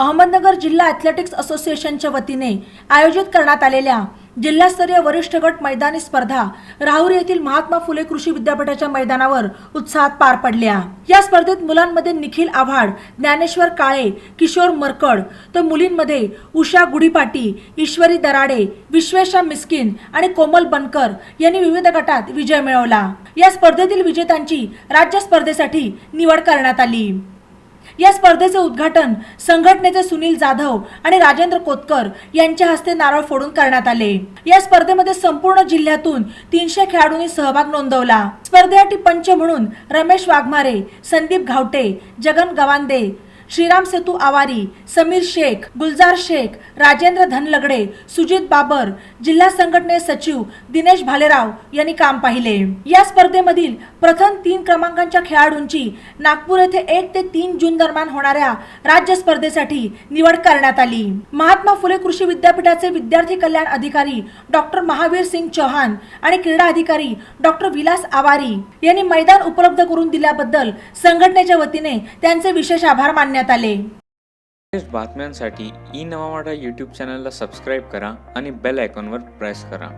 अहमदनगर जिल्हा ॲथलेटिक्स असोसिएशनच्या वतीने आयोजित करण्यात आलेल्या जिल्हास्तरीय वरिष्ठ गट मैदानी स्पर्धा राहुरी येथील महात्मा फुले कृषी विद्यापीठाच्या मैदानावर उत्साहात पार पडल्या. या स्पर्धेत मुलांमध्ये निखिल आव्हाड ज्ञानेश्वर काळे किशोर मरकड तर मुलींमध्ये उषा गुढीपाटी ईश्वरी दराडे विश्वेशा मिस्किन आणि कोमल बनकर यांनी विविध गटात विजय मिळवला. या स्पर्धेतील विजेत्यांची राज्य स्पर्धेसाठी निवड करण्यात आली. या स्पर्धेचे उद्घाटन संघटनेचे सुनील जाधव आणि राजेंद्र कोतकर यांच्या हस्ते नारळ फोडून करण्यात आले. या स्पर्धेमध्ये संपूर्ण जिल्ह्यातून तीनशे खेळाडूंनी सहभाग नोंदवला. स्पर्धेसाठी पंच म्हणून रमेश वाघमारे संदीप घावटे जगन गवांदे श्रीराम सेतू आवारी समीर शेख गुलजार शेख राजेंद्र धनलगडे सुजित बाबर जिल्हा संघटने सचिव दिनेश भालेराव यांनी काम पाहिले. या स्पर्धेमधील प्रथम तीन क्रमांकांच्या खेळाडूंची नागपूर येथे एक ते तीन जून दरम्यान होणाऱ्या राज्य स्पर्धेसाठी निवड करण्यात आली. महात्मा फुले कृषी विद्यापीठाचे विद्यार्थी कल्याण अधिकारी डॉक्टर महावीर सिंग चौहान आणि क्रीडा अधिकारी डॉक्टर विलास आवारी यांनी मैदान उपलब्ध करून दिल्याबद्दल संघटनेच्या वतीने त्यांचे विशेष आभार करण्यात आले. बातम्यांसाठी ई नवा वाडा यूट्यूब चॅनलला सबस्क्राईब करा आणि बेल आयकॉनवर प्रेस करा.